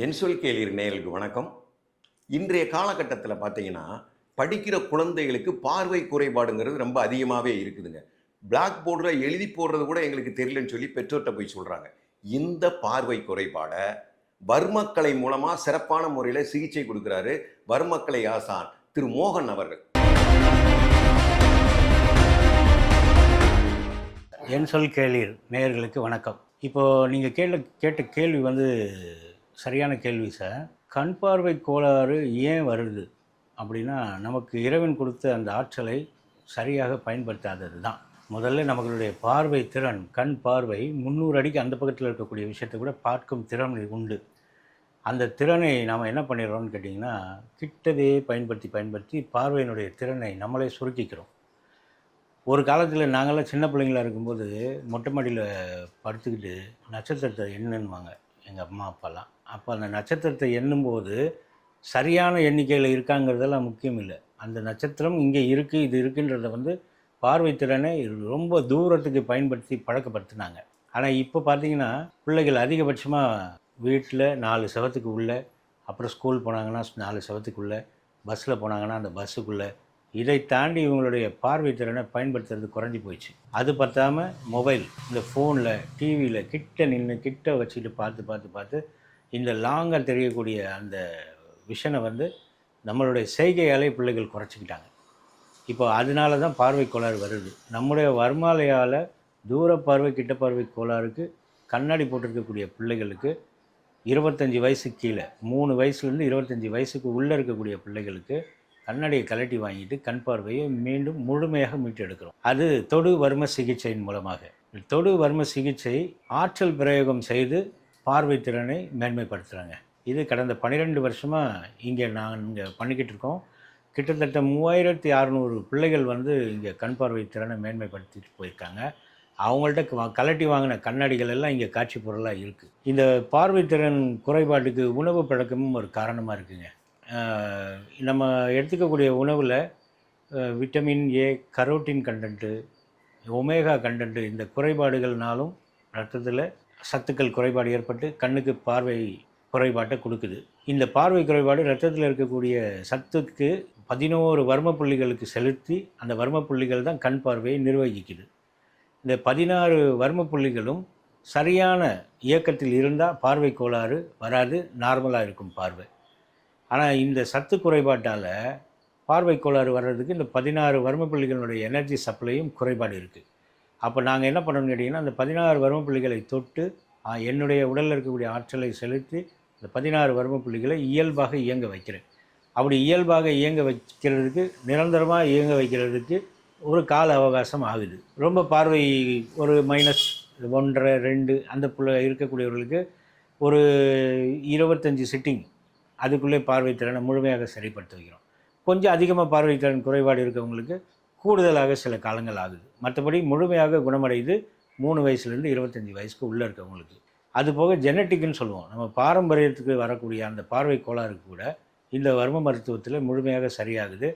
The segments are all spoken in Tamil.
என் சொல் கேளீர் நேயர்களுக்கு வணக்கம். இன்றைய காலகட்டத்தில் பார்த்தீங்கன்னா படிக்கிற குழந்தைகளுக்கு பார்வை குறைபாடுங்கிறது ரொம்ப அதிகமாகவே இருக்குதுங்க. பிளாக் போர்டில் எழுதி போடுறது கூட எங்களுக்கு தெரியலன்னு சொல்லி பெற்றோர்கிட்ட போய் சொல்கிறாங்க இந்த பார்வை குறைபாடை வர்மக்கலை மூலமாக சிறப்பான முறையில் சிகிச்சை கொடுக்குறாரு வர்மக்கலை ஆசான் திரு மோகன் அவர்கள். என் சொல் கேளீர் நேயர்களுக்கு வணக்கம். இப்போது நீங்கள் கேட்ட கேட்ட கேள்வி வந்து சரியான கேள்வி சார். கண் பார்வை கோளாறு ஏன் வருது? அப்படின்னா நமக்கு இறைவன் கொடுத்த அந்த ஆற்றலை சரியாக பயன்படுத்தாதது தான். முதல்ல நம்மளுடைய பார்வை திறன் கண் பார்வை முந்நூறு அடிக்கு அந்த பக்கத்தில் இருக்கக்கூடிய விஷயத்தை கூட பார்க்கும் திறன் உண்டு. அந்த திறனை நாம் என்ன பண்ணிடுறோம்னு கேட்டிங்கன்னா கிட்டவே பயன்படுத்தி பயன்படுத்தி பார்வையினுடைய திறனை நம்மளே சுருக்கிக்கிறோம். ஒரு காலத்தில் நாங்கள்லாம் சின்ன பிள்ளைங்களா இருக்கும்போது மொட்டை மாடியில் படுத்துக்கிட்டு நட்சத்திரத்தை என்னன்னுவாங்க. எங்கள் அம்மா அப்பாலாம். அப்போ அந்த நட்சத்திரத்தை எண்ணும்போது சரியான எண்ணிக்கையில் இருக்காங்கிறதெல்லாம் முக்கியம் இல்லை. அந்த நட்சத்திரம் இங்கே இருக்குது இது இருக்குன்றத வந்து பார்வை திறனை ரொம்ப தூரத்துக்கு பயன்படுத்தி பழக்கப்படுத்தினாங்க. ஆனால் இப்போ பார்த்தீங்கன்னா பிள்ளைகள் அதிகபட்சமாக வீட்டில் நாலு செவத்துக்கு உள்ளே அப்புறம் ஸ்கூல் போனாங்கன்னா நாலு செவத்துக்குள்ளே பஸ்ஸில் போனாங்கன்னா அந்த பஸ்ஸுக்குள்ளே இதை தாண்டி இவங்களுடைய பார்வை திறனை பயன்படுத்துறது குறைஞ்சி போயிடுச்சு. அது பார்த்தாமல் மொபைல் இந்த ஃபோனில் டிவியில் கிட்ட நின்று கிட்ட வச்சுட்டு பார்த்து பார்த்து பார்த்து இந்த லாங்காக தெரியக்கூடிய அந்த விஷனை வந்து நம்மளுடைய செய்கையாலே பிள்ளைகள் குறைச்சிக்கிட்டாங்க. இப்போ அதனால தான் பார்வை கோளாறு வருது. நம்முடைய வர்மாலையால் தூர பார்வை கிட்ட பார்வை கோளாறுக்கு கண்ணாடி போட்டிருக்கக்கூடிய பிள்ளைகளுக்கு இருபத்தஞ்சி வயசு கீழே மூணு வயசுலேருந்து இருபத்தஞ்சி வயசுக்கு உள்ளே இருக்கக்கூடிய பிள்ளைகளுக்கு கண்ணாடியை கலட்டி வாங்கிட்டு கண் பார்வையை மீண்டும் முழுமையாக மீட்டெடுக்கிறோம் அது தொடு வர்ம சிகிச்சையின் மூலமாக. தொடு வர்ம சிகிச்சை ஆற்றல் பிரயோகம் செய்து பார்வை திறனை மேன்மைப்படுத்துகிறாங்க இது கடந்த பன்னிரெண்டு வருஷமாக இங்கே நாங்கள் பண்ணிக்கிட்டு இருக்கோம். கிட்டத்தட்ட மூவாயிரத்தி அறநூறு பிள்ளைகள் வந்து இங்கே கண் பார்வை திறனை மேன்மைப்படுத்திட்டு போயிருக்காங்க. அவங்கள்ட்ட கலட்டி வாங்கின கண்ணாடிகள் எல்லாம் இங்கே காட்சி பொருளாக இருக்குது இந்த பார்வை திறன் குறைபாட்டுக்கு உணவு பழக்கமும் ஒரு காரணமாக இருக்குங்க. நம்ம எடுத்துக்கக்கூடிய உணவில் vitamin A carotene content omega content இந்த குறைபாடுகள்னாலும் ரத்தத்தில் சத்துக்கள் குறைபாடு ஏற்பட்டு கண்ணுக்கு பார்வை குறைபாட்டை கொடுக்குது. இந்த பார்வை குறைபாடு ரத்தத்தில் இருக்கக்கூடிய சத்துக்கு பதினோரு வர்ம புள்ளிகளுக்கு செலுத்தி அந்த வர்ம புள்ளிகள் தான் கண் பார்வையை நிர்வகிக்குது. இந்த பதினாறு வர்ம புள்ளிகளும் சரியான இயக்கத்தில் இருந்தால் பார்வை கோளாறு வராது நார்மலாக இருக்கும் பார்வை. ஆனால் இந்த சத்து குறைபாட்டால் பார்வை கோளாறு வர்றதுக்கு இந்த பதினாறு வர்ம புள்ளிகளுடைய எனர்ஜி சப்ளையும் குறைபாடு இருக்குது அப்போ நாங்கள் என்ன பண்ணணும்னு கேட்டிங்கன்னா அந்த பதினாறு வர்ம புள்ளிகளை தொட்டு என்னுடைய உடலில் இருக்கக்கூடிய ஆற்றலை செலுத்தி இந்த பதினாறு வர்ம புள்ளிகளை இயல்பாக இயங்க வைக்கிறேன். அப்படி இயல்பாக இயங்க வைக்கிறதுக்கு நிரந்தரமாக இயங்க வைக்கிறதுக்கு ஒரு கால அவகாசம் ஆகுது. ரொம்ப பார்வை ஒரு மைனஸ் ஒன்றரை ரெண்டு அந்த புள்ள இருக்கக்கூடியவர்களுக்கு ஒரு இருபத்தஞ்சி சிட்டிங் அதுக்குள்ளே பார்வை திறனை முழுமையாக சரிப்படுத்த வைக்கிறோம். கொஞ்சம் அதிகமாக பார்வை திறன் குறைபாடு இருக்கவங்களுக்கு கூடுதலாக சில காலங்கள் ஆகுது. மற்றபடி முழுமையாக குணமடைது மூணு வயசுலேருந்து இருபத்தஞ்சி வயசுக்கு உள்ளே இருக்கவங்களுக்கு. அது போக ஜெனட்டிக்னு சொல்லுவோம். நம்ம பாரம்பரியத்துக்கு வரக்கூடிய அந்த பார்வை கோளாறுக்கு கூட இந்த வர்ம மருத்துவத்தில் முழுமையாக சரியாகுது.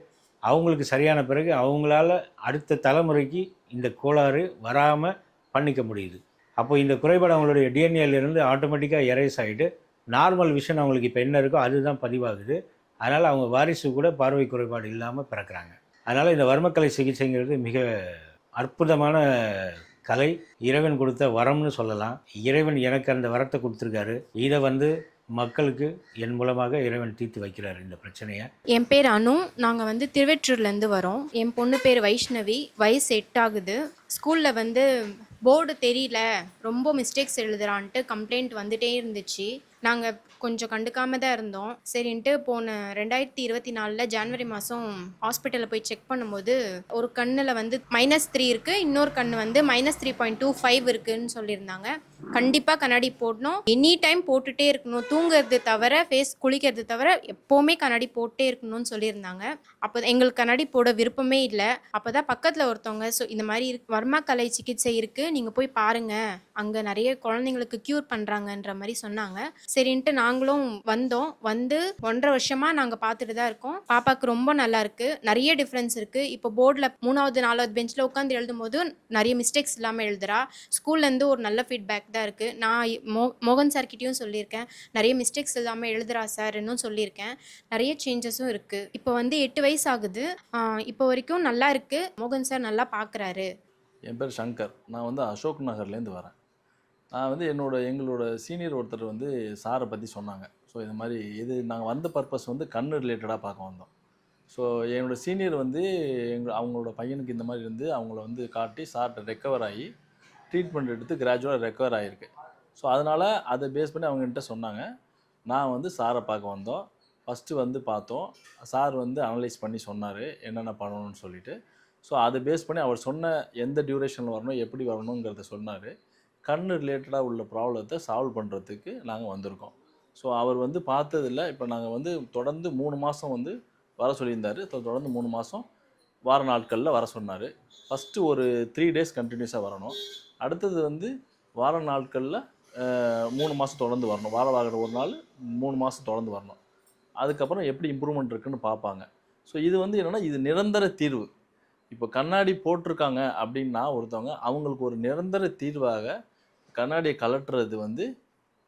அவங்களுக்கு சரியான பிறகு அவங்களால அடுத்த தலைமுறைக்கு இந்த கோளாறு வராமல் பண்ணிக்க முடியுது. அப்போ இந்த குறைபாடு அவங்களுடைய டிஎன்ஏலேருந்து ஆட்டோமேட்டிக்காக எரேஸ் ஆகிட்டு நார்மல் விஷன் அவங்களுக்கு இப்போ என்ன இருக்கோ அதுதான் பதிவாகுது. அதனால் அவங்க வாரிசு கூட பார்வை குறைபாடு இல்லாமல் பிறக்கிறாங்க. அதனால் இந்த வர்மக்கலை சிகிச்சைங்கிறது மிக அற்புதமான கலை. இறைவன் கொடுத்த வரம்னு சொல்லலாம். இறைவன் எனக்கு அந்த வரத்தை கொடுத்துருக்காரு. இதை வந்து மக்களுக்கு என் மூலமாக இறைவன் தீர்த்து வைக்கிறார் இந்த பிரச்சனையை. என் பேர் அனு. நாங்கள் வந்து திருவெற்றூர்லேருந்து வரோம். என் பொண்ணு பேர் வைஷ்ணவி. வயசு எட்டாகுது. ஸ்கூலில் வந்து போர்டு தெரியல. ரொம்ப மிஸ்டேக்ஸ் எழுதுறான்ட்டு கம்ப்ளைண்ட் வந்துட்டே இருந்துச்சு. நாங்கள் கொஞ்சம் கண்டுக்காம தான் இருந்தோம். சரின்ட்டு போன ரெண்டாயிரத்தி இருபத்தி நாலில் ஜனவரி மாதம் ஹாஸ்பிட்டலில் போய் செக் பண்ணும்போது ஒரு கண்ணில் வந்து மைனஸ் த்ரீ இருக்குது இன்னொரு கண் வந்து minus three point two five இருக்குன்னு சொல்லியிருந்தாங்க. கண்டிப்பாக கண்ணாடி போடணும். எனி டைம் போட்டுட்டே இருக்கணும். தூங்குறது தவிர ஃபேஸ் குளிக்கிறது தவிர எப்போவுமே கண்ணாடி போட்டே இருக்கணும்னு சொல்லியிருந்தாங்க. அப்போ எங்களுக்கு கண்ணாடி போட விருப்பமே இல்லை. அப்போ தான் பக்கத்தில் ஒருத்தவங்க ஸோ இந்த மாதிரி இருக்கு வர்மா கலை சிகிச்சை இருக்குது நீங்கள் போய் பாருங்கள் அங்கே நிறைய குழந்தைங்களுக்கு க்யூர் பண்ணுறாங்கன்ற மாதிரி சொன்னாங்க. சரின்ட்டு நாங்களும் வந்தோம். வந்து ஒன்றரை வருஷமாக நாங்கள் பார்த்துட்டு தான் இருக்கோம். பாப்பாவுக்கு ரொம்ப நல்லா இருக்கு. நிறைய டிஃப்ரென்ஸ் இருக்குது இப்போ போர்டில் மூணாவது நாலாவது பெஞ்சில் உட்காந்து எழுதும் போது நிறைய மிஸ்டேக்ஸ் இல்லாமல் எழுதுறா. ஸ்கூல்லேருந்து ஒரு நல்ல ஃபீட்பேக் தான் இருக்குது நான் மோ மோகன் சார்கிட்டையும் சொல்லியிருக்கேன். நிறைய மிஸ்டேக்ஸ் இல்லாமல் எழுதுறா சார் இன்னும் சொல்லியிருக்கேன். நிறைய சேஞ்சஸும் இருக்குது இப்போ வந்து எட்டு வயசு ஆகுது. இப்போ வரைக்கும் நல்லா இருக்குது மோகன் சார் நல்லா பார்க்குறாரு என் பேர் சங்கர். நான் வந்து அசோக் நகர்லேருந்து வரேன். நான் வந்து என்னோட எங்களோட சீனியர் ஒருத்தர் வந்து சாரை பற்றி சொன்னாங்க. ஸோ இது மாதிரி இது நாங்கள் வந்த பர்பஸ் வந்து கண் ரிலேட்டடாக பார்க்க வந்தோம். ஸோ என்னோட சீனியர் வந்து எங்கள் அவங்களோட பையனுக்கு இந்த மாதிரி இருந்து அவங்கள வந்து காட்டி சார்கிட்ட ரெக்கவர் ஆகி ட்ரீட்மெண்ட் எடுத்து கிராஜுவலாக ரெக்கவர் ஆகிருக்கு. ஸோ அதனால் அதை பேஸ் பண்ணி அவங்ககிட்ட சொன்னாங்க. நான் வந்து சாரை பார்க்க வந்தோம். ஃபஸ்ட்டு வந்து பார்த்தோம். சார் வந்து அனலைஸ் பண்ணி சொன்னார். என்னென்ன பண்ணணும்னு சொல்லிட்டு. ஸோ அதை பேஸ் பண்ணி அவர் சொன்ன எந்த டியூரேஷனில் வரணும் எப்படி வரணுங்கிறத சொன்னார். கண் ரிலேட்டடாக உள்ள ப்ராப்ளத்தை சால்வ் பண்ணுறதுக்கு நாங்கள் வந்திருக்கோம். ஸோ அவர் வந்து பார்த்ததில்ல. இப்போ நாங்கள் வந்து தொடர்ந்து மூணு மாதம் வந்து வர சொல்லியிருந்தார். தொடர்ந்து மூணு மாதம் வார நாட்களில் வர சொன்னார். ஃபஸ்ட்டு ஒரு த்ரீ டேஸ் கண்டினியூஸாக வரணும். அடுத்தது வந்து வார நாட்களில் மூணு மாதம் தொடர்ந்து வரணும். வார வாரம் ஒரு நாள் மூணு மாதம் தொடர்ந்து வரணும். அதுக்கப்புறம் எப்படி இம்ப்ரூவ்மெண்ட் இருக்குன்னு பார்ப்பாங்க. ஸோ இது வந்து என்னென்னா இது நிரந்தர தீர்வு. இப்போ கண்ணாடி போட்டிருக்காங்க அப்படின்னா ஒருத்தவங்க அவங்களுக்கு ஒரு நிரந்தர தீர்வாக கண்ணாடியை கலட்டுறது வந்து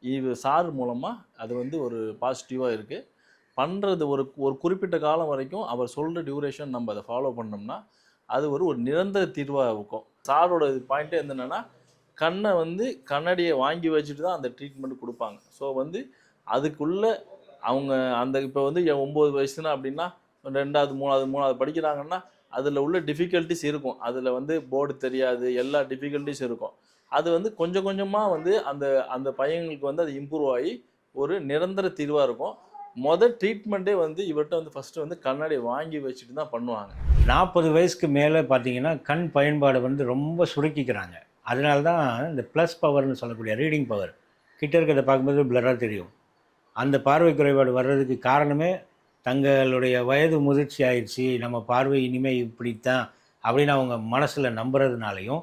இது சார் மூலமாக அது வந்து ஒரு பாசிட்டிவாக இருக்குது பண்ணுறது ஒரு ஒரு குறிப்பிட்ட காலம் வரைக்கும் அவர் சொல்கிற டியூரேஷன் நம்ம அதை ஃபாலோ பண்ணோம்னா அது ஒரு ஒரு நிரந்தர தீர்வாக இருக்கும். சாரோட பாயிண்ட்டே என்னென்னா கண்ணை வந்து கண்ணாடியை வாங்கி வச்சுட்டு தான் அந்த ட்ரீட்மெண்ட் கொடுப்பாங்க. ஸோ வந்து அதுக்குள்ளே அவங்க அந்த இப்போ வந்து என் ஒம்பது வயசுனா அப்படின்னா ரெண்டாவது மூணாவது மூணாவது படிக்கிறாங்கன்னா அதில் உள்ள டிஃபிகல்ட்டிஸ் இருக்கும். அதில் வந்து போர்டு தெரியாது எல்லா டிஃபிகல்ட்டிஸ் இருக்கும். அது வந்து கொஞ்சம் கொஞ்சமாக வந்து அந்த அந்த பையங்களுக்கு வந்து அது இம்ப்ரூவ் ஆகி ஒரு நிரந்தர தீர்வாக இருக்கும். மொதல் ட்ரீட்மெண்ட்டே வந்து இவர்கிட்ட வந்து ஃபஸ்ட்டு வந்து கண்ணாடி வாங்கி வச்சுட்டு தான் பண்ணுவாங்க. நாற்பது வயசுக்கு மேலே பார்த்தீங்கன்னா கண் பயன்பாடு வந்து ரொம்ப சுருக்கிக்கிறாங்க. அதனால தான் இந்த ப்ளஸ் பவர்னு சொல்லக்கூடிய ரீடிங் பவர் கிட்ட இருக்கிறத பார்க்கும்போது பிளராக தெரியும். அந்த பார்வை குறைபாடு வர்றதுக்கு காரணமே தங்களுடைய வயது முதிர்ச்சி ஆயிடுச்சு நம்ம பார்வை இனிமேல் இப்படித்தான் அப்படின்னு அவங்க மனசில் நம்புறதுனாலையும்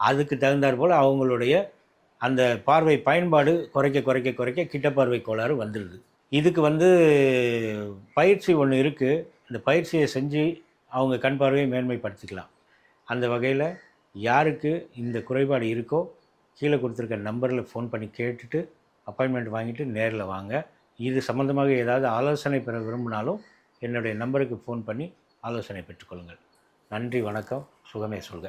அதுக்கு தகுந்தாற் போல் அவங்களுடைய அந்த பார்வை பயன்பாடு குறைக்க குறைக்க குறைக்க கிட்ட பார்வை கோளாறு வந்துடுது இதுக்கு வந்து பயிற்சி ஒன்று இருக்குது இந்த பயிற்சியை செஞ்சு அவங்க கண் பார்வையை மேன்மைப்படுத்திக்கலாம். அந்த வகையில் யாருக்கு இந்த குறைபாடு இருக்கோ கீழே கொடுத்துருக்க நம்பரில் ஃபோன் பண்ணி கேட்டுட்டு அப்பாயின்மெண்ட் வாங்கிட்டு நேரில் வாங்க. இது சம்மந்தமாக ஏதாவது ஆலோசனை பெற விரும்பினாலும் என்னுடைய நம்பருக்கு ஃபோன் பண்ணி ஆலோசனை பெற்றுக்கொள்ளுங்கள். நன்றி வணக்கம் சுகமே சொல்க.